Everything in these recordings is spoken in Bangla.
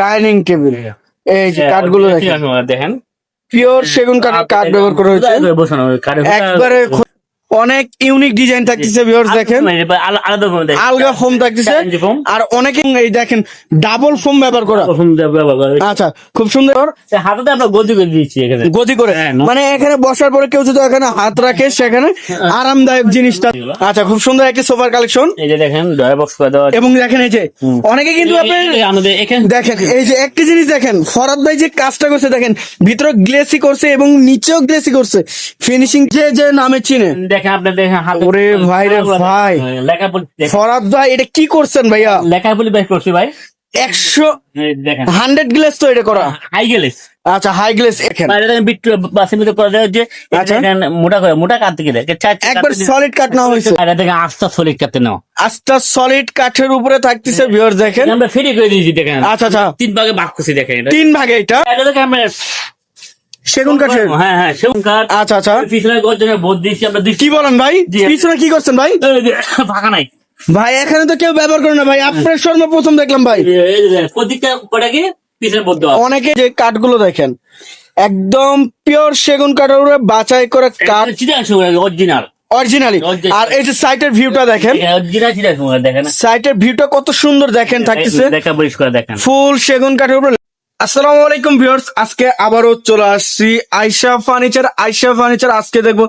Dining table. এই যে কাঠগুলো গুলো দেখেন। পিওর সেগুন কাঠের কাঠ ব্যবহার করা হয়েছে। একবারে অনেক ইউনিক ডিজাইন থাকতেছে ভিউয়ার্স দেখেন। আলগা ফোম থাকতেছে। আর অনেকে এই দেখেন ডাবল ফোম ব্যবহার করা। আচ্ছা খুব সুন্দর। হাতে আমরা গদি করে দিচ্ছি এখানে। গতি করে। হ্যাঁ, মানে এখানে বসার পরে কেউ যদি এখানে হাত রাখে সেখানে আরামদায়ক জিনিসটা। আচ্ছা খুব সুন্দর একটি সোফার কালেকশন এই যে দেখেন ডয়ার বক্স করে দেওয়া এবং দেখেন এই যে অনেকে কিন্তু আপনি আমাদের এখানে দেখেন এই যে একটি জিনিস দেখেন ফরাদ ভাই যে কাজটা করছে দেখেন ভিতরে গ্লেসি করছে এবং নিচেও গ্লেসি করছে। ফিনিশিং যে যে নামে চিনে। দেখেন আপনি দেখেন হাতে ওরে ভাই রে ভাই। লেখাপড়ি দেখেন, ফরাদ ভাই এটা কি করছেন ভাইয়া? লেখাপড়ি বের করছি ভাই। একশো হান্ড্রেড গ্লেস তো এটা করা। হাই গেলে আচ্ছা হাই গ্লেস এখানে বাইরে দেখেন বিট্টু বাসের ভিতরে করে দেওয়া হচ্ছে। আচ্ছা। মোটা করে মোটা কাট থেকে চার একবার সলিড কাট নেওয়া হয়েছে। আর দেখেন আস্তা সলিড কাটতে নাও। আস্তা সলিড কাঠের উপরে থাকতেছে ভিউয়ার দেখেন। আমরা ফেরি করে দিয়েছি দেখেন। আচ্ছা আচ্ছা। তিন ভাগে ভাগ করছি দেখেন তিন ভাগে এটা। এটা দেখেন আমরা সেগুন কাঠের? হ্যাঁ হ্যাঁ সেগুন কাঠ। আচ্ছা আচ্ছা। পিছনে গর্জনের বোধ দিয়েছি আমরা কি বলেন ভাই? পিছনে কি করছেন ভাই? ফাঁকা নাই। ভাই এখানে তো কেউ ব্যবহার করে না ভাই। আপনার শর্মা প্রথম দেখলাম ভাই। পিছনে বোধ অনেকে যে কাঠগুলো দেখেন একদম পিওর সেগুন কাঠের উপরে বাছাই করে কাঠ। অরিজিনাল অরিজিনালি আর এই যে সাইটের ভিউটা দেখেন। সাইটের ভিউটা কত সুন্দর দেখেন থাকতেছে। দেখা পরিষ্কার দেখেন। ফুল সেগুন কাঠের উপরে আসসালামু আলাইকুম ভিউয়ার্স, আজকে আবারও চলে আসছি আয়শা ফার্নিচার। আয়শা ফার্নিচার আজকে দেখব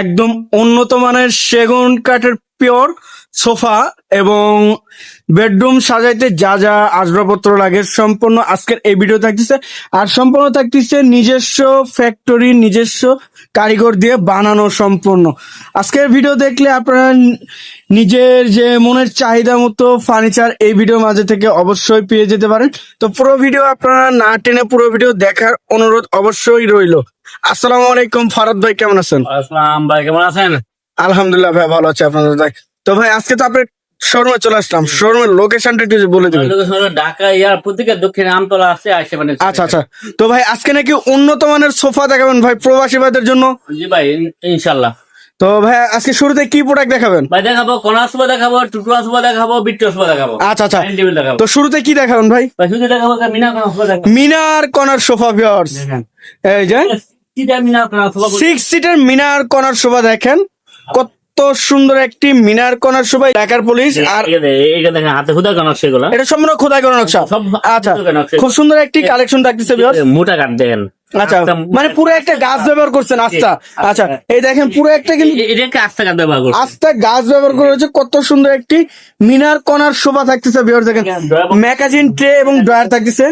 একদম উন্নত মানের সেগুন কাঠের পিওর সোফা এবং বেডরুম সাজাইতে যা যা আসবাবপত্র লাগে সম্পূর্ণ আজকের এই ভিডিও থাকতেছে। আর সম্পূর্ণ থাকতেছে নিজস্ব ফ্যাক্টরি নিজস্ব কারিগর দিয়ে বানানো সম্পূর্ণ। আজকের ভিডিও দেখলে আপনারা নিজের যে মনের চাহিদা মতো ফার্নিচার এই ভিডিও মাঝে থেকে অবশ্যই পেয়ে যেতে পারেন। তো পুরো ভিডিও আপনারা না টেনে পুরো ভিডিও দেখার অনুরোধ অবশ্যই রইল। আসসালামু আলাইকুম, ফারাদ ভাই, কেমন আছেন? আসসালাম, ভাই, কেমন আছেন? আলহামদুলিল্লাহ ভাই ভালো আছে আপনাদের ভাই তো ভাই আজকে তো আপনার শোরুমে চলে আসলাম। শোরুমের লোকেশনটা একটু বলে দেবেন। ঢাকা ইয়ার প্রত্যেকে দক্ষিণে আমতলা আছে আসে মানে আচ্ছা আচ্ছা। তো ভাই আজকে নাকি উন্নত মানের সোফা দেখাবেন ভাই প্রবাসী ভাইদের জন্য? জি ভাই ইন- ইনশাল্লাহ তো ভাই আজকে শুরুতে কি প্রোডাক্ট দেখাবেন? ভাই দেখাবো কোনা সুবা দেখাবো টুটু সুবা দেখাবো বিট্টু সুবা দেখাবো। আচ্ছা আচ্ছা। তো শুরুতে কি দেখাবেন ভাই? ভাই শুধু দেখাবো মিনা কোনা সুবা দেখাবো। মিনার কর্নার সোফা ভিউয়ার্স এই যে। মিনা সিক্স সিটার মিনার কর্নার সোফা দেখেন। কত সুন্দর একটি মিনার কর্নার সবাই ঢাকার পুলিশ আর এটা দেখেন হাতে খোদা কোনা সেগুলো। এটা সম্পূর্ণ খোদাই করা নকশা। আচ্ছা নকশা। খুব সুন্দর একটি কালেকশন থাকতেছে মোটা কাঠ দেখেন। আচ্ছা একটা মানে পুরো একটা গাছ ব্যবহার করছেন আস্তা আচ্ছা এই দেখেন পুরো একটা কিন্তু এটাকে আস্তে কাঠ ব্যবহার করছে গাছ ব্যবহার করা হয়েছে কত সুন্দর একটি মিনার কর্নার শোভা থাকতেছে ভিউয়ার্স দেখেন। ম্যাগাজিন ট্রে এবং ড্রয়ার থাকতেছে।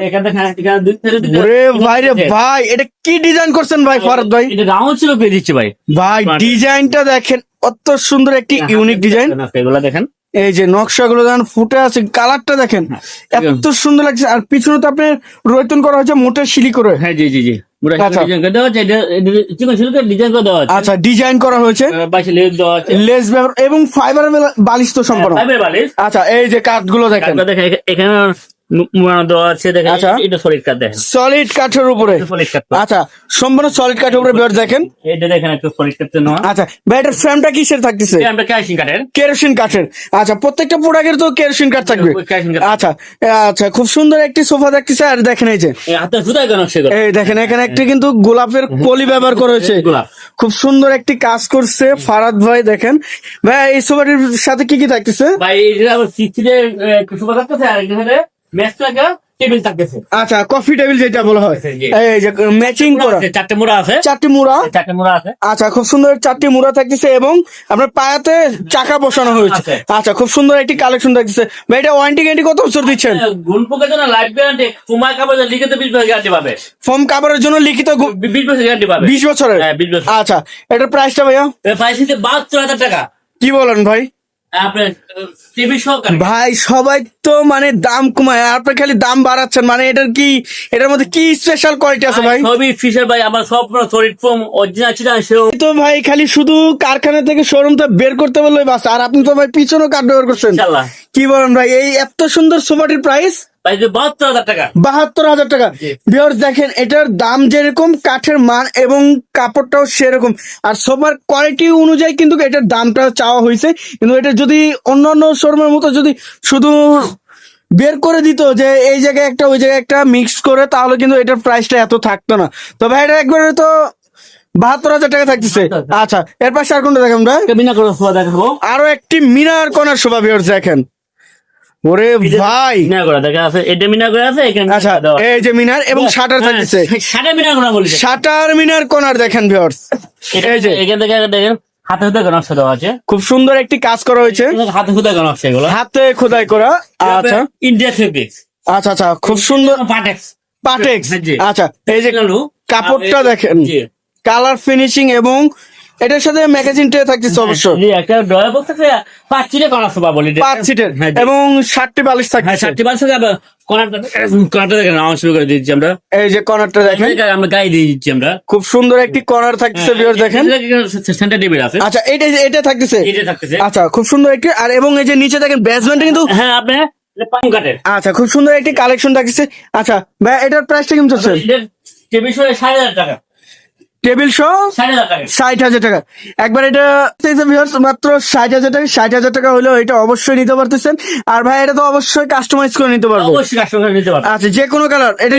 ওরে ভাই রে ভাই এটা কি ডিজাইন করছেন ভাই ফারাদ ভাই? এটা রাউন্ড ছিল পেয়ে দিচ্ছে ভাই। ভাই ডিজাইনটা দেখেন কত সুন্দর একটি ইউনিক ডিজাইন এগুলো দেখেন। এই যে নকশাগুলো যখন ফুটে আছে কালারটা দেখেন হ্যাঁ, এত সুন্দর লাগছে। আর পিছনে তো আপনি রয়তন করা হয়েছে মোটা সিলি করে হ্যাঁ জি জি জি। আচ্ছা। ডিজাইন করে আচ্ছা ডিজাইন করা হয়েছে। লেস এবং ফাইবার বালিশ তো সম্পূর্ণ। আচ্ছা এই যে কাঠগুলো দেখেন এখা- এখানে আচ্ছা। সলিড কাঠের উপরে। আচ্ছা সম্পূর্ণ সলিড কাঠের উপরে বের দেখেন। এটা দেখেন একটা সলিড কাঠ নেওয়া। আচ্ছা ফ্রেমটা কিসের থাকতেছে? কাঠের কেরোসিন কাঠের আচ্ছা প্রত্যেকটা প্রোডাক্টের তো কেরোসিন কাঠ থাকবে। আচ্ছা আচ্ছা খুব সুন্দর একটি সোফা দেখতেছে আর দেখেন এই যে। এই দেখেন এখানে একটি কিন্তু গোলাপের কলি ব্যবহার করা হয়েছে। খুব সুন্দর একটি কাজ করছে ফারাদ ভাই দেখেন। ভাই এই সোফাটির সাথে কি কি থাকতেছে? ভাই এটা সিক্সিতে থাকতেছে আর এখানে টেবিল থাকতেছে। আচ্ছা কফি টেবিল যেটা বলা হয়। এই যে ম্যাচিং করা। চারটে মোড়া আছে। চারটি মুড়া? চারটে মোড়া আছে। আচ্ছা খুব সুন্দর চারটি মুড়া থাকতেছে এবং আপনার পায়াতে চাকা বসানো হয়েছে। আচ্ছা খুব সুন্দর একটি কালেকশন থাকতেছে। ভাই এটা ওয়ারেন্টি গ্যারান্টি কত বছর দিচ্ছেন? গুণ পোকের জন্য লাইফ গ্যারান্টি লিখিত বিশ বছর গ্যারান্টি পাবে। ফোম কাভারের জন্য লিখিত গু- বি- বিশ বছর গ্যারান্টি পাবে। বিশ বছরের? হ্যাঁ বিশ বছর। আচ্ছা এটার প্রাইসটা ভাইয়া? হাজার টাকা। কি বলেন ভাই? ভাই সবাই তো মানে দাম কমায় আপনি খালি দাম বাড়াচ্ছেন মানে এটার কি এটার মধ্যে কি স্পেশাল কোয়ালিটি আছে ভাই সবই ফিশার ভাই আমার সব সলিড ফ্রম অরিজিনাল ছিল তো ভাই খালি শুধু কারখানা থেকে শোরুমটা বের করতে বললেই বাস আর আপনি তো ভাই পিছনও কাঠ ব্যবহার করছেন। কি বলেন ভাই এই এত সুন্দর সোফাটির প্রাইস বাহাত্তর হাজার টাকা। বাহাত্তর হাজার টাকা। জি। দেখেন এটার দাম যেরকম কাঠের মান এবং কাপড়টাও সেরকম। আর সোফার কোয়ালিটি অনুযায়ী কিন্তু এটার দামটা চাওয়া হয়েছে। কিন্তু এটা যদি অন্যান্য শোরুমের মতো যদি শুধু বের করে দিত যে এই জায়গায় একটা ওই জায়গায় একটা মিক্স করে তাহলে কিন্তু এটার প্রাইসটা এত থাকতো না। তো ভাই এটা একবারে তো বাহাত্তর হাজার টাকা থাকতেছে। আচ্ছা এর পাশে আর কোনটা দেখেন ভাই? বিনা দেখাবো। আরও একটি মিনার কর্নার শোভা ভিউয়ার্স দেখেন। ওরে ভাই। দেখা আছে এটা আছে এখানে আচ্ছা এই যে মিনার এবং শাটার সাড়ে মিনা করে বলি শাটার মিনার কর্নার দেখেন ভিউয়ার্স এই যে। এখান থেকে দেখেন হাতে নকশা দেওয়া আছে। খুব সুন্দর একটি কাজ করা হয়েছে। হাতে হুদা নকশা এগুলো। হাতে খোদাই করা। আচ্ছা। ইন্ডিয়া ফেব্রিক্স আচ্ছা আচ্ছা খুব সুন্দর। পাটেক্স পাটেক্স আচ্ছা এই যে কাপড়টা দেখেন। কালার ফিনিশিং এবং এটার সাথে ম্যাগাজিন ট্রে থাকতেছে অবশ্য। জি, একটা ড্রয়ার বক্স আছে পাঁচ চিনে কর্নার সোফা বলি। পাঁচ সিটের হ্যাঁ, এবং ষাটটি বালিশ হ্যাঁ থাকতেছে। ষাটটি দেখেন আমার শুরু করে দিচ্ছি আমরা। এই যে দেখেন। আমরা গায়ে দিয়ে দিচ্ছি আমরা। খুব সুন্দর একটি কর্নার থাকতেছে ভিউয়ার দেখেন। সেন্টার টেবিল আছে। আচ্ছা এটা এটা থাকতেছে। এটা থাকতেছে। আচ্ছা খুব সুন্দর একটি আর এবং এই যে নিচে দেখেন বেসমেন্টে কিন্তু হ্যাঁ আপনি আচ্ছা খুব সুন্দর একটি কালেকশন থাকতেছে। আচ্ছা ভাই এটার প্রাইসটা কেমন চলছে টেবিল সাড়ে হাজার টাকা। টেবিল সহ ষাট হাজার টাকা। একবার এটা মাত্র ষাট হাজার টাকা ষাট হাজার টাকা হলেও এটা অবশ্যই নিতে পারতেছেন। আর ভাই এটা তো অবশ্যই কাস্টমাইজ করে নিতে পারব। আচ্ছা যে কোনো কালার এটা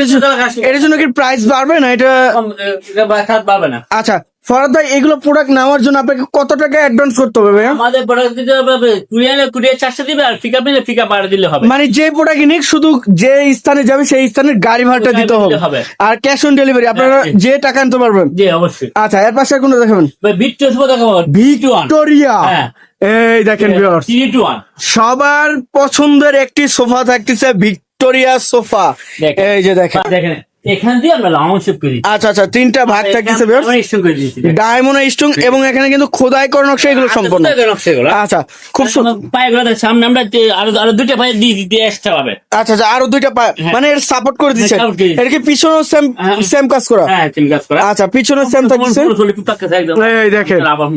এটার জন্য কি প্রাইস বাড়বে না? এটা কম, এ, এটা বা- খারাপ পাবে না। আচ্ছা ফরাদ ভাই এগুলো প্রোডাক্ট নেওয়ার জন্য আপনাকে কত টাকা অ্যাডভান্স করতে হবে ভাইয়া? আমাদের প্রোডাক্ট দিতে হবে কুড়িয়ে কুড়িয়ে চারশো দিবে আর পিক আপ নিলে পিক আপ দিলে হবে। মানে যে প্রোডাক্ট নিক শুধু যে স্থানে যাবে সেই স্থানের গাড়ি ভাড়াটা দিতে হবে। আর ক্যাশ অন ডেলিভারি আপনারা হ্যাঁ, যে টাকা আনতে পারবেন। জি অবশ্যই। আচ্ছা এর পাশে কোনটা দেখাবেন? ভিক্টোরিয়া হ্যাঁ। এই দেখেন ওয়ান সবার পছন্দের একটি সোফা থাকতেছে ভিক্টোরিয়া সোফা এই যে দেখেন। দেখেন। এখান দিয়ে আমরা লাউন শেপ করে আচ্ছা আচ্ছা তিনটা ভাগ থাকতেছে ভিউয়ার্স আমরা করে দিচ্ছি ডায়মন্ড স্টং এবং এখানে কিন্তু খোদাই করা নকশা এগুলো সম্পূর্ণ সেগুলো আচ্ছা খুব সুন্দর পায়েগুলো সামনে আমরা আরও আরও দুইটা পায়ে দিয়ে দিতে পাবে আচ্ছা আচ্ছা আরও দুইটা হ্যাঁ। মানে এর সাপোর্ট করে দিচ্ছে support এর কি পিছনেও সেম হ্যাঁ। সেম কাজ করা হ্যাঁ তিন কাজ করা আচ্ছা পিছনেও সেম থাকছে এই দেখেন আবার।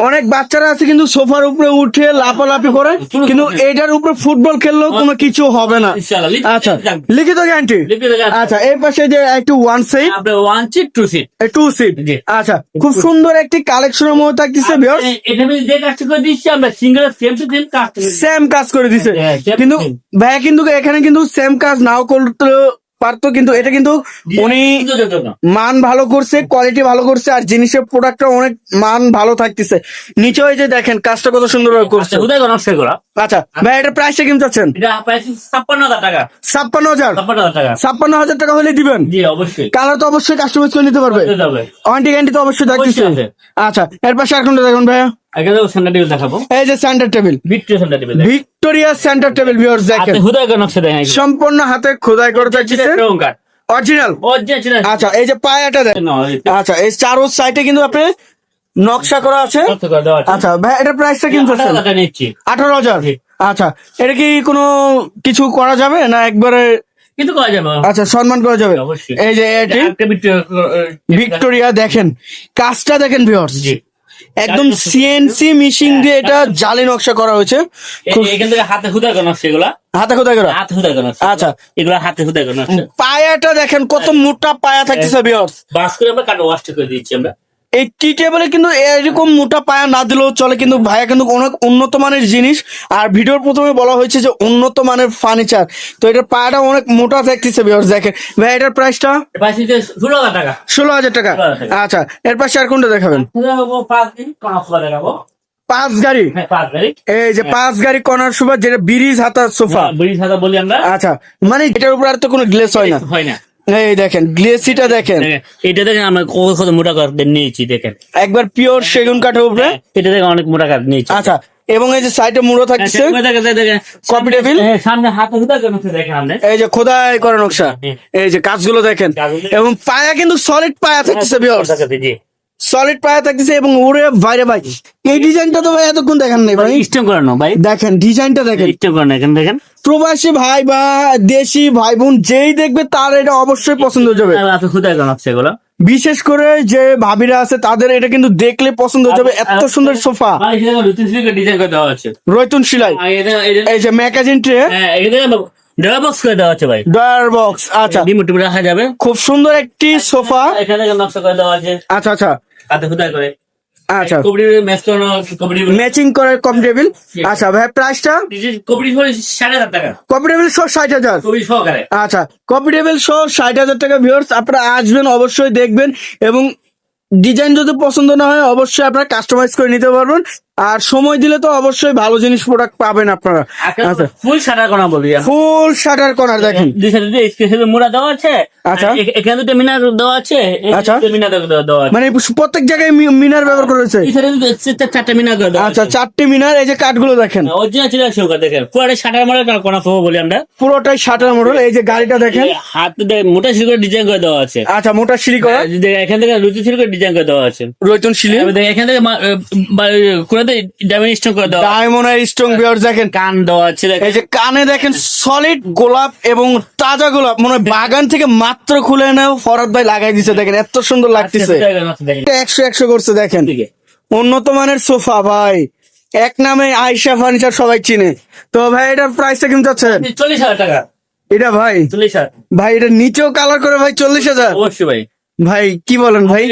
অনেক বাচ্চারা আছে কিন্তু সোফার উপরে উঠে লাফালাফি করে কিন্তু এটার উপরে ফুটবল খেললেও কোনো কিছু হবে না। আচ্ছা লিখিত গ্যারান্টি আচ্ছা এর পাশে যে একটু ওয়ান আপনার one seat two seat two seat আচ্ছা খুব সুন্দর একটি কালেকশনের মধ্যে থাকতেছে ভিউয়ার্স এটা আমি যে করে দিচ্ছি আমরা সিঙ্গেল সেম টু সেম কাজ। সেম কাজ করে দিছে। হ্যাঁ, কিন্তু। ভাইয়া কিন্তু এখানে কিন্তু সেম কাজ নাও করতে পারতো কিন্তু এটা কিন্তু উনি মান ভালো করছে কোয়ালিটি ভালো করছে আর জিনিসের প্রোডাক্টটা অনেক মান ভালো থাকতেছে। নিচে ওই যে দেখেন কাজটা কত সুন্দর করছে। আচ্ছা, আচ্ছা ভাই এটা প্রাইসটা কেমন চাচ্ছেন? ছাপ্পান্ন হাজার টাকা। ছাপ্পান্ন হাজার? ছাপ্পান্ন হাজার টাকা। ছাপ্পান্ন হাজার টাকা হলে দিবেন? অবশ্যই। কালার তো অবশ্যই কাস্টমাইজ করে নিতে পারবে। ওয়ারেন্টি গ্যারান্টি তো অবশ্যই থাকতেছে আচ্ছা এর পাশে আর কোনটা দেখুন ভাইয়া? আগে তো সেন্টার এই যে centre table Victoria centre table viewers দেখেন। সম্পূর্ণ হাতে খোদাই করে থাকতেছে অরিজিনাল আচ্ছা এই যে পায়াটা দেন আচ্ছা এই চারো সাইডে কিন্তু আপনি নকশা করা আছে। আচ্ছা ভাই এটার প্রাইসটা কিন্তু আঠারো হাজার আচ্ছা এটা কি কোনো কিছু করা যাবে না একবারে? কিন্তু করা যাবে। আচ্ছা সম্মান করা যাবে। এই যে এটি ভিক্টোরিয়া দেখেন। কাজটা দেখেন ভিউয়ার্স জি। একদম সিএনসি মেশিন দিয়ে এটা জালি নকশা করা হয়েছে। এখান থেকে হাতে হুদা নকশা এগুলা? হাতে হুদা করা? হাতে হুদা করা আচ্ছা। এগুলা হাতে হুদা করা পায়াটা দেখেন কত মোটা পায়া থাকতেছে বিয়ার্স বাস করে আমরা কাটা ওয়াশ করে দিচ্ছি আমরা। এই টি টেবিলে কিন্তু এরকম মোটা পায়া না দিলেও চলে কিন্তু ভাইয়া কিন্তু অনেক উন্নত মানের জিনিস। আর ভিডিওর প্রথমে বলা হয়েছে যে উন্নত মানের ফার্নিচার তো এটার পায়াটা অনেক মোটা থাকতেছে ভিউয়ার্স দেখেন। ভাই এটার প্রাইসটা ষোলো হাজার টাকা। ষোলো হাজার টাকা। আচ্ছা এর পাশে আর কোনটা দেখাবেন? পাঁচ দিন পাঁচ গাড়ি হ্যাঁ এই যে পাঁচ গাড়ি কর্নার সোফা যেটা ব্রিজ হাতার সোফা ব্রিজ হাতা বলি আমরা। আচ্ছা মানে এটার উপর আর তো কোনো গ্লেস হয় না। হয় না। এই দেখেন গ্লেসিটা দেখেন। এটা দেখেন আমরা কত মোটা কাঠ নিয়েছি দেখেন। একবার পিওর সেগুন কাঠের উপরে? এটা দেখেন অনেক মোটা কাঠ নিয়েছি। আচ্ছা এবং এই যে সাইডে মুড়ো হ্যাঁ, থাকছে কপি টেবিল? হ্যাঁ, সামনে হাতে হুদা দেখেন আপনি। এই যে খোদাই করা নকশা এই যে কাজগুলো দেখেন। এবং পায়া কিন্তু সলিড পায়া থাকছে সলিড পায়া থাকতেছে এবং ওরে বাইরে ভাই। এই ডিজাইনটা তো ভাই এতক্ষণ দেখেন নাই ভাই। স্টেম করানো ভাই। দেখেন ডিজাইনটা দেখেন। স্টেম করানো এখানে দেখেন। প্রবাসী ভাই বা দেশি ভাই বোন যেই দেখবে তার এটা অবশ্যই পছন্দ হয়ে যাবে। আপনি হুদা কেন সেগুলো বিশেষ করে যে ভাবিরা আছে তাদের এটা কিন্তু দেখলে পছন্দ হয়ে যাবে। এত সুন্দর সোফা। করে রৈতুন শিলাই আর এটা এটা এই যে ম্যাগাজিন ট্রে বক্স করে দেওয়া আছে ভাই। ডয়ার বক্স আচ্ছা। ডিমো রাখা যাবে। খুব সুন্দর একটি সোফা। এখানে নকশা করে দেওয়া আছে। আচ্ছা আচ্ছা। করে। আচ্ছা। কবরি ম্যাচ করে আচ্ছা ভাই প্রাইসটা সহ ষাট হাজার আচ্ছা সহ ষাট হাজার টাকা ভিউয়ার্স আপনারা আসবেন অবশ্যই দেখবেন এবং ডিজাইন যদি পছন্দ না হয় অবশ্যই আপনারা কাস্টমাইজ করে নিতে পারবেন। আর সময় দিলে তো অবশ্যই ভালো জিনিস প্রোডাক্ট পাবেন আপনারা। আচ্ছা ফুল সাদা কোনা বলি ফুল শাটার কর্নার দেখেন। দুই সাইডে দিয়ে স্পেশাল মোড়া দেওয়া আছে? আচ্ছা। এখানে দুটো মিনার দেওয়া আছে আচ্ছা। মিনার দেওয়া- মানে প্রত্যেক জায়গায় মিনার ব্যবহার করেছে এই সাইডে চারটে মিনার করে দেওয়া আচ্ছা আছে। চারটি মিনার এই যে কাঠগুলো দেখেন। অরিজিনাল ছিল সৌকা দেখেন। পুরো সাটার মোড়া কোনা ফোবো বলি আমরা। পুরোটাই শাটার মডেল এই যে গাড়িটা দেখেন। হাত মোটা সিল করে ডিজাইন করে দেওয়া আছে। আচ্ছা মোটা সিঁড়ি করা। যদি এখান থেকে লুচি সিল করে ডিজাইন করে দেওয়া আছে। সিঁড়ি। এবার দেখেন এখান থেকে কোনাতে ডায়মন্ড স্টোন করে দেওয়া ডায়মন্ড স্ট্রং বিয়ার দেখেন। কান দেওয়া আছে এই যে কানে দেখেন সলিড গোলাপ এবং তাজা গোলাপ। মনে হয় বাগান থেকে মাত্র খুলে নেও ফরাদ ভাই লাগাই দিছে দেখেন এত সুন্দর লাগতেছে। একশো একশো করছে দেখেন। উন্নত মানের সোফা ভাই। এক নামে আয়সা ফার্নিচার সবাই চিনে। তো ভাই এটার প্রাইসটা কিন্তু আছে চল্লিশ হাজার টাকা। এটা ভাই? চল্লিশ হাজার। ভাই এটা নিচেও কালার করে ভাই চল্লিশ হাজার। অবশ্যই ভাই। ভাই কি বলেন ভাই?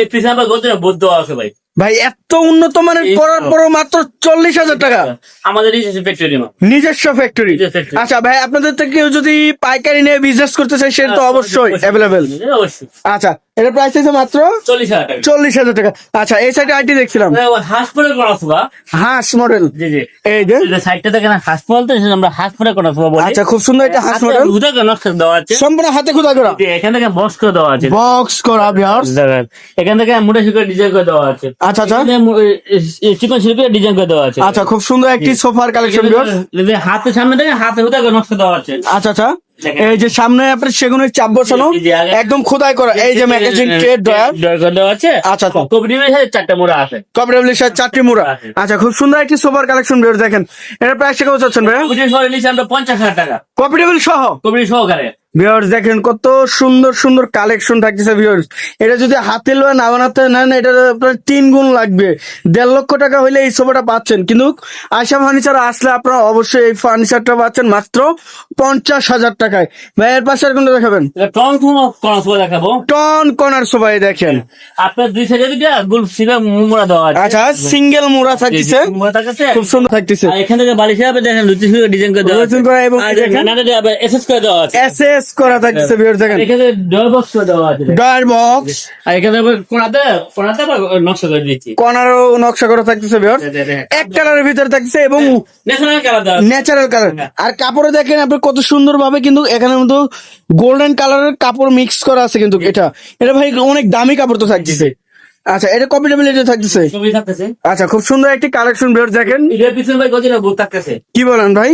বুদ্ধ আছে ভাই। ভাই এত উন্নত মানের। করার পরও মাত্র চল্লিশ হাজার টাকা। আমাদের নিজস্ব ফ্যাক্টরি আচ্ছা ভাই আপনাদের থেকে কেউ যদি পাইকারি নিয়ে বিজনেস করতে চায় সে তো অবশ্যই অ্যাভেলেবেল অবশ্যই। আচ্ছা এটা প্রাইস আছে মাত্র চল্লিশ হাজার টাকা। চল্লিশ হাজার টাকা। আচ্ছা এই সাইডে আইটি দেখছিলাম। হাঁস পরে করা ফুবা হাঁস মডেল জি জি। এই যে। এই সাইডটা দেখেন হাঁস বলতে আমরা হাঁস পরে করা ফুবা বলি। আচ্ছা খুব সুন্দর হাঁস মডেল নকশা দেওয়া আছে? সম্পূর্ণ হাতে খোদা করা। যে এখান থেকে বক্স করে দেওয়া আছে। বক্স করা ভিউয়ার্স দেখেন এখান থেকে মোটা ডিজাইন করে দেওয়া আছে। আচ্ছা আচ্ছা। চিকন শিল্পের ডিজাইন করে দেওয়া আছে। আচ্ছা খুব সুন্দর একটি সোফার কালেকশন ভিউয়ার্স হাতের সামনে থেকে হাতে হুদা করে নকশা দেওয়া আছে। আচ্ছা আচ্ছা। এই যে সামনে আপনার সেগুনের চাপ বসানো একদম খোদাই করা এই যে ম্যাগাজিন ট্রেড ড্রয়ার? আছে। আচ্ছা চারটে কবির সাথে চারটা মোড়া আছে। কমফোর্টেবল সাথে চারটি মুড়া। আচ্ছা খুব সুন্দর একটি সোফার কালেকশন বের দেখেন এর প্রাইস কত চাচ্ছেন আমরা পঞ্চাশ হাজার টাকা। কমফোর্টেবল সহ? কবির সহকারে। ভিউয়ার্স দেখেন কত সুন্দর সুন্দর কালেকশন থাকতেছে ভিউয়ার্স এটা যদি হাতে লোয়া না বানাতে নেন এটা আপনার তিন গুণ লাগবে। দেড় লক্ষ টাকা হইলে এই সোফাটা পাচ্ছেন। কিন্তু আশা ফার্নিচার আসলে আপনারা অবশ্যই এই ফার্নিচারটা পাচ্ছেন মাত্র পঞ্চাশ হাজার টাকায়। ভাই এর পাশে আর কোনটা দেখাবেন টং টং সোফা দেখাবো? টন কর্নার সোফা দেখেন। আপনার দুই সাইডে দুইটা গোল মোড়া দেওয়া আছে। আচ্ছা সিঙ্গেল মোড়া থাকতেছে। মোড়া থাকতেছে। খুব সুন্দর থাকতেছে। এখান থেকে বালিশ হবে দেখেন লুচি ডিজাইন করে দেওয়া আছে। এবং এসএস করে দেওয়া আছে। এস করা ভিউয়ার্স দেখেন। এখানে বক্স দেওয়া আছে। Drawer box. আর এখানে কোনাতে কোনাতে নকশা করে কর্নারও নকশা করা থাকতেছে ভিউয়ার্স। এক কালারের ভিতরে থাকতেছে এবং ন্যাশনাল কালার ন্যাচারাল কালার আর কাপড়ে দেখেন আপনি কত সুন্দর ভাবে কিন্তু এখানে মতো গোল্ডেন কালারের কাপড় মিক্স করা আছে কিন্তু এটা। এটা ভাই অনেক দামি কাপড় তো থাকতেছে। আচ্ছা এটা কপিটেবিলিটি থাকতেছে। আচ্ছা খুব সুন্দর একটি কালেকশন বের দেখেন। এটার পিছনে ভাই গজিনা বুক থাকতেছে। কি বলেন ভাই?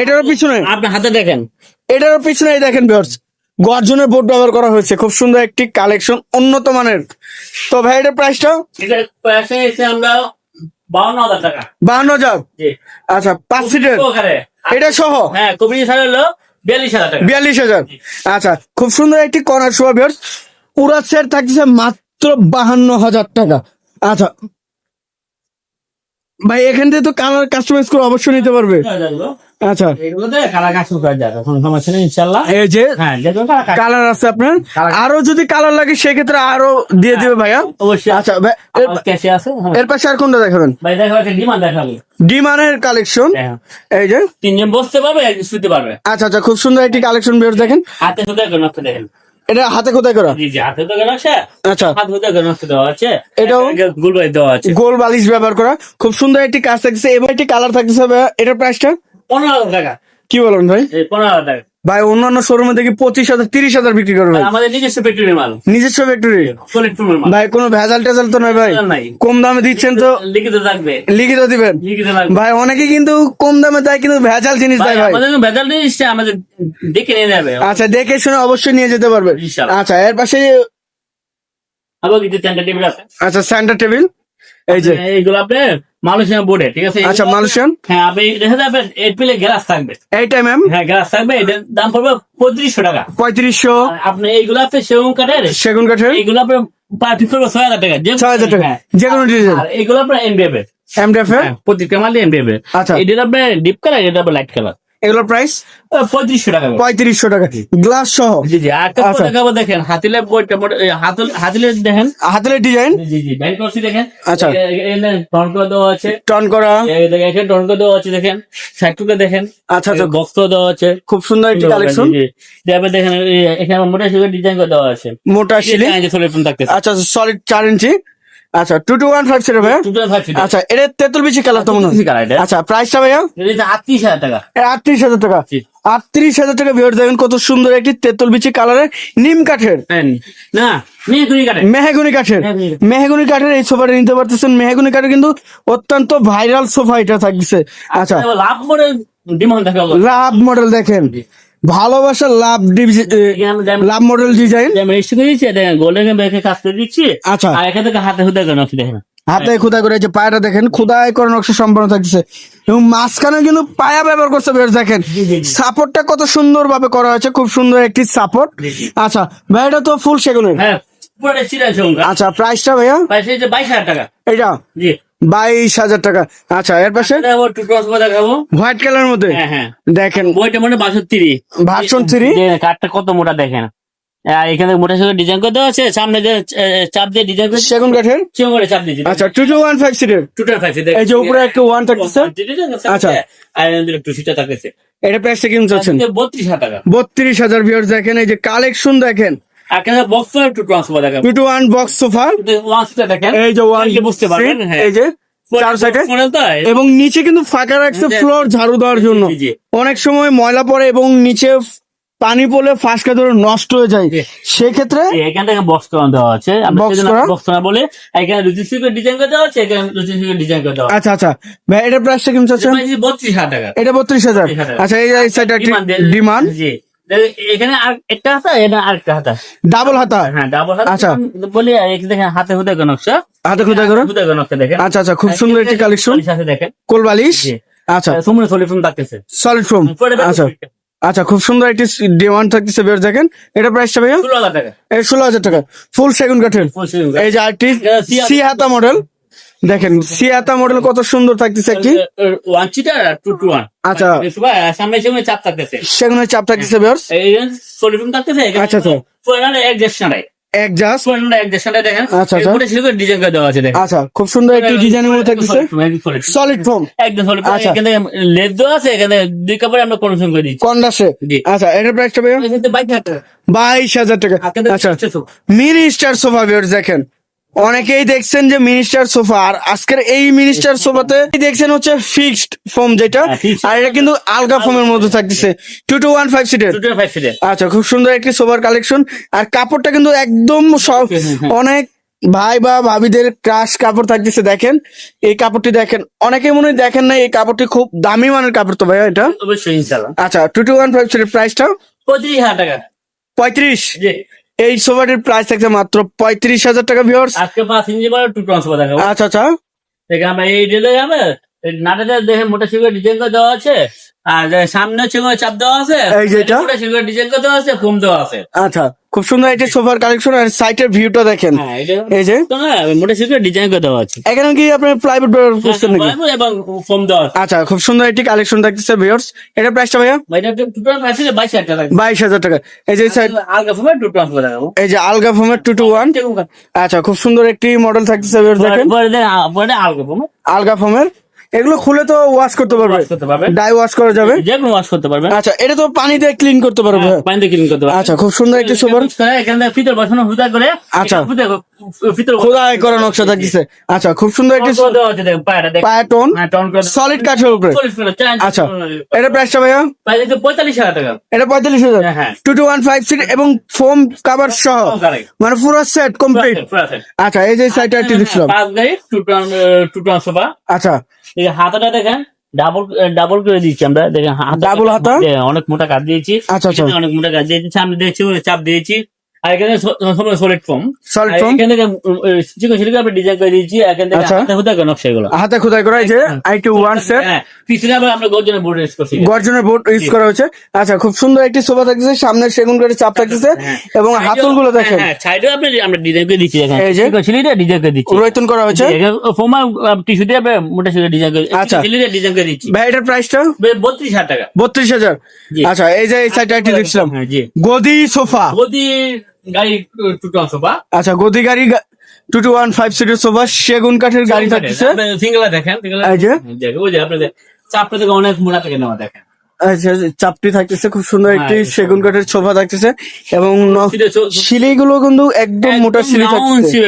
এটারও পিছনে। আপনার হাতে দেখেন। এটারও পিছনে দেখেন বেয়ার্স গর্জনের বোর্ড ব্যবহার করা হয়েছে। খুব সুন্দর একটি কালেকশন উন্নত মানের। তো ভাই এটার প্রাইসটা এটার পয়সা এসে আমরা বাউন্ন হাজার টাকা। বাহান্ন হাজার? আচ্ছা পাঁচ সিটের এটা সহ? হ্যাঁ কবি সার হলো বিয়াল্লিশ হাজার বিয়াল্লিশ হাজার। আচ্ছা খুব সুন্দর একটি কর্নার শোভা বিয়ার্স পুরো সেট থাকছে মাত্র বাহান্ন হাজার টাকা। আচ্ছা ভাই এখান থেকে তো কালার কাস্টমাইজ করে অবশ্যই নিতে পারবে। আচ্ছা। এই যে হ্যাঁ কাজ কালার আছে আপনার। আরও যদি কালার লাগে সেক্ষেত্রে আরও দিয়ে দিবে ভাইয়া। অবশ্যই আচ্ছা ভাই, এর- হ্যাঁ। পাশে আর কোনটা দেখাবেন? ডিমানের কালেকশন হ্যাঁ। এই যে। তিনজন বসতে পারবে শুতে পারবে। আচ্ছা আচ্ছা খুব সুন্দর একটি কালেকশন বের দেখেন হাতে দেখেন। এটা হাতে কোথায় করা? জি জি হাতে হুদা করে নকশা আচ্ছা। হাত হুদা করে দেওয়া আছে। এটাও? গুলবাই দেওয়া আছে। গোল বালিশ ব্যবহার করা। খুব সুন্দর একটি কাজ থাকছে এবং একটি কালার থাকতেছে ভাইয়া। এটার প্রাইসটা পনেরো হাজার টাকা। কি বলেন ভাই? পনেরো হাজার টাকা। ভাই অন্যান্য শোরুমে দেখি পঁচিশ হাজার তিরিশ হাজার বিক্রি করে ভাই। আর আমাদের নিজস্ব পেট্রোলের মাল। নিজস্ব ফ্যাক্টরি ভাই কোনো ভেজাল টেজাল তো নয় ভাই। কম দামে দিচ্ছেন তো। লিখিত থাকবে। লিখিত দিবেন। ভাই অনেকে কিন্তু কম দামে দেয় কিন্তু ভেজাল জিনিস দেয় ভাই ভেজাল জিনিসটা আমাদের দেখে নিয়ে যাবে। আচ্ছা দেখে শুনে অবশ্যই নিয়ে যেতে ইনশাআল্লাহ। আচ্ছা এর পাশে আবার কিছু টেন্টা টেবিল আছে। আচ্ছা সেন্টার টেবিল এই যে এইগুলো আপনার মালয়েশিয়ান বোর্ডে ঠিক আছে? আচ্ছা মালয়েশিয়ান হ্যাঁ আপনি দেখা যাবে এইট পিলে গ্লাস থাকবে। এইটা ম্যাম হ্যাঁ গ্লাস থাকবে এটার দাম পড়বে পঁয়ত্রিশশো টাকা। পঁয়ত্রিশশো। আপনি এইগুলো আপনি সেগুন কাঠের সেগুন কাঠের? এইগুলো আপনার পার পিস পড়বে ছয় হাজার টাকা। যে ছয় হাজার টাকা। হ্যাঁ। যে কোনো ডিজাইন আর এইগুলো আপনার এনবিএফ এর। এমডিএফ এর? হ্যাঁ, প্রত্যেকটা মাল এনবিএফ এর। আচ্ছা। এটা আপনার ডিপ কালার এটা আপনার লাইট কালার এগুলোর প্রাইস পঁয়ত্রিশশো টাকা পঁয়ত্রিশশো টাকা। গ্লাস সহ? জি জি আর আচ্ছা। দেখাবো দেখেন হাতিলের বইটা হাতিলের দেখেন। হাতের ডিজাইন জি জি করছি দেখেন। আচ্ছা। টন করে দেওয়া আছে। টন করা। দেখেন এখানে টন করে দেওয়া আছে দেখেন। সাইড টুকে দেখেন। আচ্ছা আচ্ছা। বক্স দেওয়া আছে। খুব সুন্দর একটি কালেকশন। তারপরে দেখেন এখানে মোটা সুগার ডিজাইন করে দেওয়া আছে। মোটা শিলি আচ্ছা সলিড চার ইঞ্চি। আচ্ছা two two one five zero ভাইয়া? আচ্ছা এটা তেঁতুল বিচি কালার তো মনে হয়। আচ্ছা প্রাইসটা ভাইয়া? আটত্রিশ হাজার টাকা। আটত্রিশ হাজার টাকা। আটত্রিশ হাজার টাকা ভিউয়ার দেখেন কত সুন্দর একটি তেঁতুল বিচি কালারের নিম কাঠের। পেন না মেহাগুনি কাঠের। মেহগনি। কাঠের। এই সোফাটা নিতে পারতেছেন। মেহাগুনি কাঠের কিন্তু অত্যন্ত ভাইরাল সোফা এটা থাকছে। আচ্ছা love model demand love model দেখেন। ভালোবাসা love love model design golden ব্যাংকে কাজ করে দিচ্ছি আচ্ছা। আর এখান থেকে হাতে হুদা কেন দেখেন। হাতে খুদা করে যে দেখেন খুদাই করে নকশা সম্পন্ন থাকছে এবং মাঝখানে কিন্তু পায়া ব্যবহার করছে বেশ দেখেন। সাপোর্টটা কত সুন্দর ভাবে করা হয়েছে খুব সুন্দর একটি সাপোর্ট। আচ্ছা ভাই এটা তো ফুল সেগুনের? হ্যাঁ আচ্ছা প্রাইসটা ভাইয়া? বাইশ হাজার টাকা। এটা জি। বাইশ হাজার টাকা। আচ্ছা এর পাশে? টু হোয়াইট কালার মধ্যে? হ্যাঁ হ্যাঁ। দেখেন। বইটা মানে ভার্সন থ্রি কাঠটা কত মোটা দেখেন। এখানে মোটা সঙ্গে ডিজাইন করে দেওয়া আছে সামনে যে চাপ দিয়ে ডিজাইন করে সেগুন কাঠের? চাপ দিয়েছি আচ্ছা টু টু ওয়ান ফাইভ সিটের টুটার ফাইভ এই যে উপরে একটা ওয়ান থাকতেছে আচ্ছা। আর একটু সিটা থাকতেছে। এটা প্রাইসটা কিনতে চাচ্ছেন বত্রিশ হাজার বত্রিশ হাজার দেখেন এই যে কালেকশন দেখেন। আর কেন বক্স একটু ট্রান্সফার দেখাবো two two one box sofa one সিটা দেখেন। এই যে ওয়ান বুঝতে পারবেন হ্যাঁ। এই যে চার সাইডে এবং নিচে কিন্তু ফাঁকা রাখছে ফ্লোর ঝাড়ু দেওয়ার জন্য। অনেক সময় ময়লা পড়ে এবং নিচে পানি পড়লে ফাঁসকা ধরে নষ্ট হয়ে যায়। সেক্ষেত্রে এখান থেকে বক্স করা দেওয়া আছে। Box বক্স করা। বলে এখানে রুচিশিকের ডিজাইন করে দেওয়া আছে এখানে রুচিশিকের ডিজাইন করে দেওয়া আছে। আচ্ছা আচ্ছা। ভাই এটার প্রাইসটা কিনতে চাচ্ছেন? বত্রিশ হাজার টাকা। এটা বত্রিশ হাজার। আচ্ছা এই এই সাইডটা ডিমান্ড জি। এখানে আর একটা হাতা এটা আরেকটা হাতা। ডাবল হাতা? হ্যাঁ ডাবল হাতা। আচ্ছা। বলি দেখেন হাতে হুদে নকশা। হাতে খুদা করে হুদে নকশা দেখেন। আচ্ছা আচ্ছা খুব সুন্দর একটি কালেকশন দেখেন। কোল বালিশ? আচ্ছা। সুমনে সলিউশন থাকতেছে। সলিড পরে আচ্ছা। আচ্ছা খুব সুন্দর একটি ডিমান্ড থাকতেছে বের দেখেন। এটা প্রাইসটা ভাইয়া? ষোলো হাজার টাকা। ষোলো হাজার টাকা। ফুল সেগুন কাঠের। এই যে আরেকটি সি হাতা। মডেল দেখেন সিয়াতা মডেল কত সুন্দর থাকতেছে একটি। ওয়ান টু টু ওয়ান আচ্ছা। সামনে সামনে চাপ থাকতেছে। চাপ থাকতেছে সলিউশন থাকতেছে আচ্ছা, আচ্ছা। দেখেন। আচ্ছা, আচ্ছা। ডিজাইন করে দেওয়া আছে দেখেন। আচ্ছা খুব সুন্দর একটি ডিজাইনের মধ্যে থাকতেছে। সলিড ফোম একদম সলিড আচ্ছা। এখানে দেওয়া আছে এখানে দুই কাপড়ে আমরা করে দিচ্ছি। কন্ডাসে। আচ্ছা এটার প্রাইসটা বাইশ হাজার টাকা। আচ্ছা। মিনি স্টার সোফা দেখেন। অনেকেই দেখছেন যে মিনিস্টার সোফা আর আজকের এই মিনিস্টার সোফাতে দেখছেন হচ্ছে ফিক্সড ফোম যেটা হ্যাঁ, আর এটা কিন্তু আলগা ফোমের মধ্যে থাকতেছে। টু টু ওয়ান ফাইভ সিটের আচ্ছা খুব সুন্দর একটি সোফার কালেকশন আর কাপড়টা কিন্তু একদম সব অনেক ভাই বা ভাবিদের ক্রাশ কাপড় থাকতেছে দেখেন। এই কাপড়টি দেখেন অনেকে মনে হয় দেখেন না এই কাপড়টি খুব দামি মানের কাপড় তো ভাইয়া এটা? অবশ্যই আচ্ছা টু টু ওয়ান ফাইভ সিটের প্রাইসটা পঁয়ত্রিশ হাজার টাকা। পঁয়ত্রিশ? এই সোফাটির প্রাইস থাকছে মাত্র পঁয়ত্রিশ হাজার টাকা ভিউয়ার্স আজকে পাঁচ ইঞ্চি পরে টু ট্রান্সফার দেখাবো। আচ্ছা আচ্ছা। দেখে আমরা এই ডেলে হবে নাটাতে দেখে মোটা সিগুলো ডিজাইন করে দেওয়া আছে আর সামনে সিগুলো চাপ দেওয়া আছে এই যেটা? মোটা সিগুলো ডিজাইন করে দেওয়া আছে ফোম দেওয়া আছে। আচ্ছা খুব সুন্দর একটি সোফার কালেকশন আর সাইটের ভিউটা দেখেন। হ্যাঁ এই যে না মোটা সিগুলো ডিজাইন করে দেওয়া আছে। এখানে কি আপনার প্লাইউড করছেন নাকি? এবং ফোম দেওয়া আছে। আচ্ছা খুব সুন্দর একটি কালেকশন থাকতেছে ভিউয়ার্স এটা প্রাইসটা ভাইয়া? এটা টু ট্রান্সফার বাইশ হাজার টাকা। বাইশ হাজার টাকা। এই যে সাইড আলগা ফোমে টু ট্রান্সফার এই যে আলগা ফোমের টু টু ওয়ান আচ্ছা খুব সুন্দর একটি মডেল থাকতেছে ভিউয়ার্স দেখেন। পরে আলগা ফোমে আলগা ফোমের। এগুলো খুলে তো ওয়াশ করতে পারবে। ডাই ওয়াশ করা যাবে। যে কোনো ওয়াশ করতে পারবে। আচ্ছা এটা তো পানি দিয়ে ক্লিন করতে পারবে। পানিতে ক্লিন করতে পারবে। আচ্ছা খুব সুন্দর একটি সোফার এখানে ফিতর বসানো হুদা করে আচ্ছা। ফিতর খোদাই করা নকশা থাকতেছে। আচ্ছা খুব সুন্দর একটি পায়া টোন। হ্যাঁ সলিড কাঠের উপরে। আচ্ছা এটা প্রাইসটা ভাইয়া? পঁয়তাল্লিশ হাজার টাকা। এটা পঁয়তাল্লিশ হাজার। হ্যাঁ, হ্যাঁ। Two two one five seat এবং ফোম কাভার সহ। মানে পুরো সেট কমপ্লিট আচ্ছা এই যে সাইডটা একটু দেখছিলাম। টু সোফা আচ্ছা এই হাতাটা দেখেন ডাবল ডাবল করে দিয়েছি আমরা দেখেন হাতা- Double হাতা? হ্যাঁ, অনেক মোটা কাজ দিয়েছি আচ্ছা, আচ্ছা। অনেক মোটা কাজ দিয়েছি সামনে দিয়েছি চাপ দিয়েছি আর এখানে সলিড ফর্ম সলিড ফর্ম এখানে চিকন আমরা ডিজাইন করে দিয়েছি এখান থেকে আচ্ছা। হাতে হুদা নকশা এগুলো। হাতে খোদাই করা হয়েছে আই টু ওয়ান সেট হ্যাঁ পিছনে আবার আমরা গর্জনের বোর্ড ইউজ করছি। গর্জনের বোর্ড ইউজ করা হয়েছে আচ্ছা খুব সুন্দর একটি সোফা থাকতেছে সামনে সেগুন কাঠের চাপ থাকতেছে হ্যাঁ। এবং হাতলগুলো দেখেন। হ্যাঁ সাইডেও আপনি আমরা ডিজাইন করে দিচ্ছি দেখেন। এই যে। চিকন সিলিটা ডিজাইন করে দিচ্ছি রয়তন করা হয়েছে ফোমা টিস্যু দিয়ে আমরা মোটা সিলে ডিজাইন করে আচ্ছা। সিলিটা ডিজাইন করে দিচ্ছি ভাই এটার প্রাইসটা বত্রিশ হাজার টাকা। বত্রিশ হাজার। জি। আচ্ছা এই যে এই সাইডটা একটি দেখছিলাম। হ্যাঁ গদি সোফা। গদি গাড়ি টুটু সোফা আচ্ছা গদি গাড়ি টু টু ওয়ান ফাইভ সিটের সোফা সেগুন কাঠের গাড়ি থাকতেছে। সিঙ্গেল দেখেন ওই যে আপনাদের চাপটা অনেক মোটা থেকে নেওয়া দেখেন। আচ্ছা চাপটি থাকতেছে খুব সুন্দর একটি হ্যাঁ, সেগুন কাঠের সোফা থাকতেছে এবং সিলিগুলো কিন্তু একদম মোটা সিলি থাকতেছে।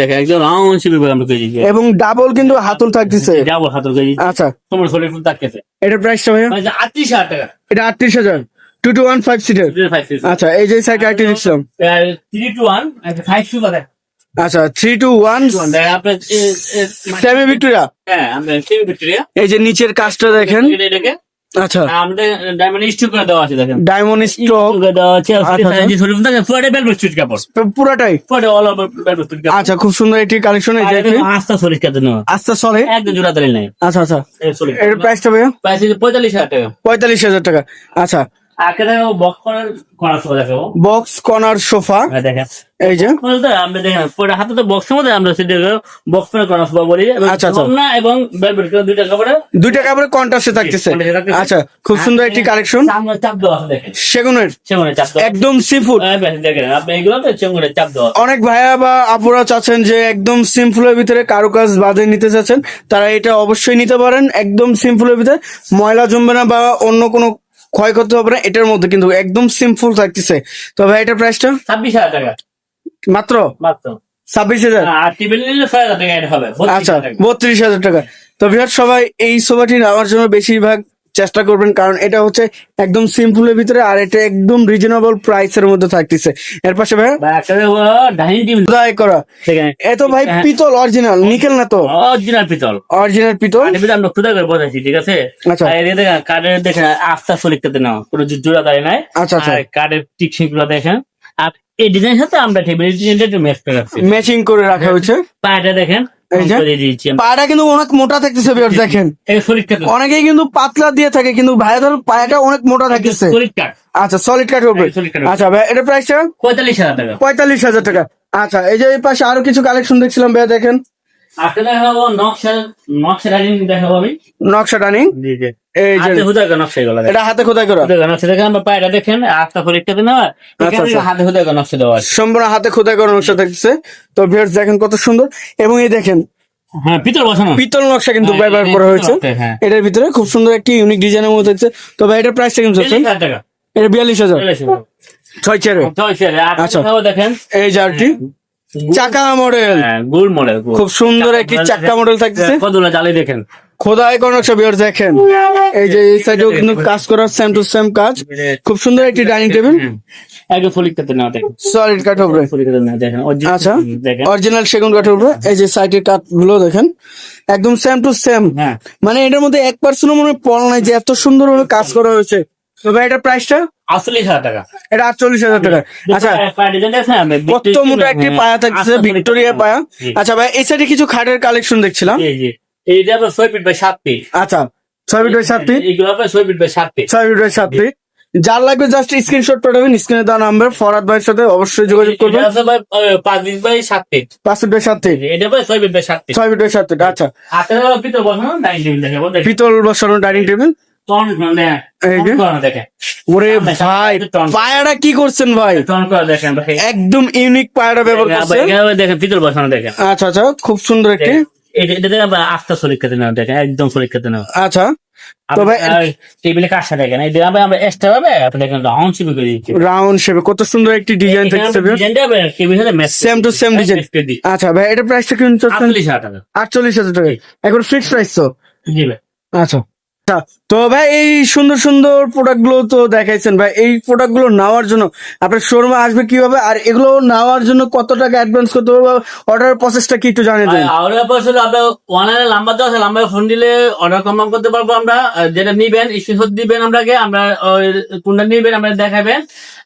দেখেন একদম রাউন্ড আমরা এবং ডাবল কিন্তু হাতল থাকতেছে। হাতের করে আচ্ছা। তোমার শরীর ফুল তাকেছে এটার প্রাইসটা ভাইয়া? মানে আটত্রিশ হাজার টাকা। এটা আটত্রিশ হাজার। টু টু ওয়ান ফাইভ সিটের আচ্ছা এই যে দেখছিলাম। Three two one five two আচ্ছা three two one semi Victoria হ্যাঁ সেমি ভিক্টোরিয়া এই যে নিচের কাজটা দেখেন। আচ্ছা। আমাদের ডায়মন্ড স্টিক করে দেওয়া আছে দেখেন। ডায়মন্ড স্ট্রোক করে দেওয়া আছে আচ্ছা, আচ্ছা। যে শরীর থাকে পুরোটা বেলভেট সুইচ কাপড়। পুরাটাই? অল ওভার বেলভেট সুইচ কাপড়। আচ্ছা খুব সুন্দর একটি কালেকশন এই যে। আস্তা আস্তে একদম জোড়া তালি নাই। আচ্ছা আচ্ছা। এর প্রাইসটা প্রাইস টাকা। পঁয়তাল্লিশ হাজার টাকা। আচ্ছা বক্স কর্নার সোফা। হ্যাঁ, দেখেন। এই যে। বলতে আমরা দেখেন হাতে তো বক্সের মধ্যে আমরা বক্স বলি। আচ্ছা, আচ্ছা। এবং দুইটা কাপড়ে দুইটা কাপড়ে কন্ট্রাস্টে থাকতেছে। contrast এ থাকতেছে। আচ্ছা খুব সুন্দর একটি কালেকশন সামনে চাপ দেওয়া দেখেন। সেগুনের। চাপ একদম হ্যাঁ, দেখেন আপনি এগুলো তো চেঙ্গুরে চাপ দেওয়া অনেক ভাইয়া বা আপুরা চাচ্ছেন যে একদম সিম্পলের ভিতরে কারুকাজ বাদে নিতে চাচ্ছেন তারা এটা অবশ্যই নিতে পারেন একদম সিম্পলের ভিতরে। ময়লা জমবে না বা অন্য কোনো ক্ষয় করতে হবে না এটার মধ্যে কিন্তু একদম সিম্পল থাকতেছে। তো ভাই এটার প্রাইসটা ছাব্বিশ হাজার টাকা। মাত্র? মাত্র। ছাব্বিশ হাজার? আচ্ছা বত্রিশ হাজার টাকা। তো বিহার সবাই এই সোফাটি নেওয়ার জন্য বেশিরভাগ চেষ্টা করবেন কারণ এটা হচ্ছে একদম সিম্পলের ভিতরে আর এটা একদম রিজনেবল প্রাইসের মধ্যে থাকতেছে। এর পাশে ভাই? খোদাই করা। এত ভাই হ্যাঁ। পিতল অরিজিনাল নিকেল না তো? অরিজিনাল পিতল। অরিজিনাল পিতল? আমরা খুদা করে বসাইছি ঠিক আছে? আচ্ছা। কার্ডের দেখেন আস্তা সলিকতে নাও কোনো জোড়া দাঁড়িয়ে নাই। আচ্ছা, আচ্ছা। কার্ডের টিকশিংগুলো দেখেন। আর এই ডিজাইন সাথে আমরা টেবিল ডিজাইনটা একটু ম্যাচ করে রাখছি। ম্যাচিং করে রাখা হয়েছে। পাটা দেখেন। পাটা কিন্তু অনেক মোটা থাকতেছে বিয়ার দেখেন। অনেকেই কিন্তু পাতলা দিয়ে থাকে কিন্তু ভাইয়া ধর পায়াটা অনেক মোটা থাকতেছে। আচ্ছা সলিড কাঠ কাঠের আচ্ছা ভাই এটা প্রাইসটা পঁয়তাল্লিশ হাজার টাকা। পঁয়তাল্লিশ হাজার টাকা। আচ্ছা এই যে এই পাশে আরও কিছু কালেকশন দেখছিলাম ভাইয়া দেখেন। আজকে দেখাবো নকশা নকশা ডাইনিং দেখাবো আমি। নকশা টানিং জি জি। এই যে হুদা নকশা এগুলো এটা হাতে খোদাই করা? হুদা নকশা দেখেন আমরা পায়রা দেখেন আস্তা সলিকতে নেওয়া আচ্ছা, আচ্ছা। হাতে হুদা নকশা দেওয়া আছে। সম্পূর্ণ হাতে খোদাই করা নকশা থাকছে তো ভিউয়ার্স দেখেন কত সুন্দর। এবং এই দেখেন হ্যাঁ পিতল বসানো। পিতল নকশা কিন্তু হ্যাঁ, ব্যবহার করা হয়েছে। হ্যাঁ। এটার ভিতরে খুব সুন্দর একটি ইউনিক ডিজাইনের মধ্যে থাকছে তো ভাই এটার প্রাইসটা কিন্তু এটা বিয়াল্লিশ হাজার। ছয় চেয়ারে ছয় আর আচ্ছা। দেখেন। এই জারটি। চাকা মডেল হ্যাঁ, মডেল খুব সুন্দর একটি চাক্কা মডেল থাকতেছে। কতগুলো জালি দেখেন। খোদাই কোন বিয়ার দেখেন। এই যে এই সাইডেও কিন্তু কাজ করা সেম টু সেম কাজ। খুব সুন্দর একটি ডাইনিং টেবিল হুম। একদম ফলিকতে না দেখেন। সলিড কাঠ উপরে। দেখেন। আচ্ছা অরিজিনাল সেগুন কাঠের উপরে। এই যে সাইডের কাঠগুলো দেখেন। একদম সেম টু সেম হ্যাঁ। মানে এটার মধ্যে এক পার্সেন্ট মনে হয় পল নাই যে এত সুন্দর ভাবে কাজ করা হয়েছে। তো ভাই এটার প্রাইসটা আটচল্লিশ হাজার টাকা। এটা আটচল্লিশ হাজার টাকা। আচ্ছা? কত মোটা একটি হ্যাঁ, পায়া থাকতেছে ভিক্টোরিয়া পায়া? আচ্ছা ভাই এই সাইডে কিছু খাটের কালেকশন দেখছিলাম। এইটা আপনার ছয় ফিট বাই সাত ফিট আচ্ছা ছয় ফিট বাই সাত ফিট এইগুলো আপনার ছয় ফিট বাই সাত ফিট ছয় ফিট বাই সাত ফিট যার লাগবে জাস্ট স্ক্রিনশট পাঠাবেন স্ক্রিনে দেওয়া নাম্বার ফরাদ ভাইয়ের সাথে অবশ্যই যোগাযোগ করবেন। ভাই, পাঁচ ফিট বাই সাত ফিট পাঁচ ফিট বাই সাত ফিট এটা ভাই ছয় ফিট বাই সাত ফিট ছয় ফিট বাই সাত ফিট আচ্ছা। হাতের ভিতর বসানো ডাইনিং টেবিল দেখাবো পিতল বসানো ডাইনিং টেবিল ওরে সামনে, সামনে ভাই কি করছেন ভাই? একদম ইউনিক ব্যবহার করছেন। দেখেন পিতল বসানো দেখেন। আচ্ছা আচ্ছা খুব সুন্দর একটি। এটা দেখেন দেখেন একদম আচ্ছা টেবিলে দেখেন এই দেখেন আমরা এক্সট্রা ভাবে আপনি দেখেন রাউন্ড শিপে করে দিচ্ছি। রাউন্ড শেপে কত সুন্দর একটি ডিজাইন থাকছে ডিজাইনটা টেবিল সাথে match same to same design আচ্ছা ভাই এটা প্রাইসটা আটচল্লিশ হাজার টাকা। আটচল্লিশ হাজার টাকা। একবার ফিক্স প্রাইস তো? জি ভাই। আচ্ছা। তো ভাই এই সুন্দর সুন্দর প্রোডাক্টগুলো তো দেখাইছেন ভাই এই প্রোডাক্টগুলো নেওয়ার জন্য আপনার শোরুমে আসবে কীভাবে? আর এগুলো নেওয়ার জন্য কত টাকা অ্যাডভান্স করতে হবে অর্ডার প্রসেসটা কি একটু জানিয়ে দেন? অর্ডার পয়সা আপনার অনলাইনে নাম্বার দেওয়া আছে নাম্বারে ফোন দিলে অর্ডার কনফার্ম করতে পারব আমরা যেটা নিবেন স্ক্রিনশট দিবেন আপনাকে আমরা কোনটা নিবেন আমরা দেখাবেন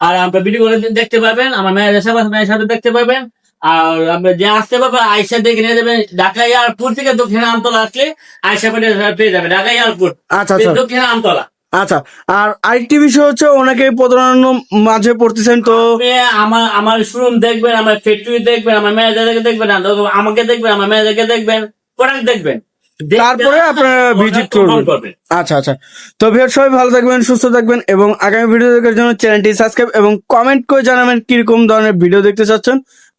আর আপনার ভিডিও করে দেখতে পাবেন আমার সাহেব ম্যানেজার সাথে দেখতে পাবেন আর আমরা যে আসতে পারবে আয়সা দেখে নিয়ে যাবেন ঢাকা এয়ারপোর্ট থেকে দক্ষিণ আমতলা আসলে আয়সা পেয়ে যাবে ঢাকা এয়ারপোর্ট। আচ্ছা আচ্ছা। দক্ষিণ আমতলা। আচ্ছা আর আরেকটি বিষয় হচ্ছে অনেকে প্রতারণার মাঝে পড়তেছেন তো। আমার আমার শোরুম দেখবেন আমার ফ্যাক্টরি দেখবেন আমার ম্যানেজারকে দেখবেন আমাকে দেখবেন আমার ম্যানেজারকে দেখবেন প্রোডাক্ট দেখবেন। দেখে তারপরে আপনারা ভিজিট করবেন। আচ্ছা আচ্ছা। তো ভিউয়ার সবাই ভালো থাকবেন সুস্থ থাকবেন এবং আগামী ভিডিও দেখার জন্য চ্যানেলটি সাবস্ক্রাইব এবং কমেন্ট করে জানাবেন কীরকম ধরনের ভিডিও দেখতে চাচ্ছেন।